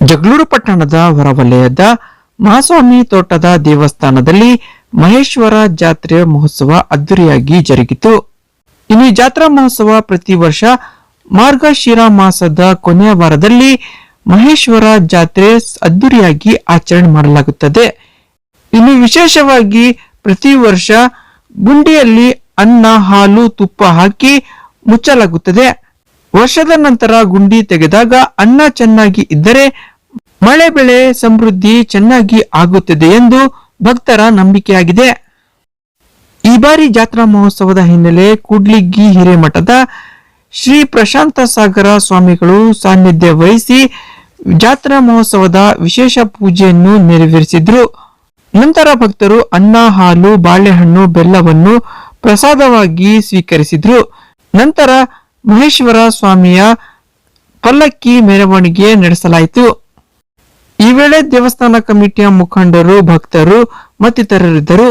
ಜಗಳೂರು ಪಟ್ಟಣದ ಹೊರವಲಯದ ಮಹಾಸ್ವಾಮಿ ತೋಟದ ದೇವಸ್ಥಾನದಲ್ಲಿ ಮಹೇಶ್ವರ ಜಾತ್ರೆ ಮಹೋತ್ಸವ ಅದ್ದೂರಿಯಾಗಿ ಜರುಗಿತು. ಇನ್ನು ಜಾತ್ರಾ ಮಹೋತ್ಸವ ಪ್ರತಿ ವರ್ಷ ಮಾರ್ಗಶಿರ ಮಾಸದ ಕೊನೆಯ ವಾರದಲ್ಲಿ ಮಹೇಶ್ವರ ಜಾತ್ರೆ ಅದ್ದೂರಿಯಾಗಿ ಆಚರಣೆ ಮಾಡಲಾಗುತ್ತದೆ. ಇನ್ನು ವಿಶೇಷವಾಗಿ ಪ್ರತಿ ವರ್ಷ ಗುಂಡಿಯಲ್ಲಿ ಅನ್ನ, ಹಾಲು, ತುಪ್ಪ ಹಾಕಿ ಮುಚ್ಚಲಾಗುತ್ತದೆ. ವರ್ಷದ ನಂತರ ಗುಂಡಿ ತೆಗೆದಾಗ ಅನ್ನ ಚೆನ್ನಾಗಿ ಇದ್ದರೆ ಮಳೆ ಬೆಳೆ ಸಮೃದ್ಧಿ ಚೆನ್ನಾಗಿ ಆಗುತ್ತದೆ ಎಂದು ಭಕ್ತರ ನಂಬಿಕೆಯಾಗಿದೆ. ಈ ಬಾರಿ ಜಾತ್ರಾ ಮಹೋತ್ಸವದ ಹಿನ್ನೆಲೆ ಕೂಡ್ಲಿಗ್ಗಿ ಹಿರೇಮಠದ ಶ್ರೀ ಪ್ರಶಾಂತ ಸಾಗರ ಸ್ವಾಮಿಗಳು ಸಾನ್ನಿಧ್ಯ ವಹಿಸಿ ಜಾತ್ರಾ ಮಹೋತ್ಸವದ ವಿಶೇಷ ಪೂಜೆಯನ್ನು ನೆರವೇರಿಸಿದ್ರು. ನಂತರ ಭಕ್ತರು ಅನ್ನ, ಹಾಲು, ಬಾಳೆಹಣ್ಣು, ಬೆಲ್ಲವನ್ನು ಪ್ರಸಾದವಾಗಿ ಸ್ವೀಕರಿಸಿದ್ರು. ನಂತರ ಮಹೇಶ್ವರ ಸ್ವಾಮಿಯ ಪಲ್ಲಕ್ಕಿ ಮೆರವಣಿಗೆ ನಡೆಸಲಾಯಿತು. ಈ ವೇಳೆ ದೇವಸ್ಥಾನ ಕಮಿಟಿಯ ಮುಖಂಡರು ಭಕ್ತರು ಮತ್ತಿತರರಿದ್ದರು.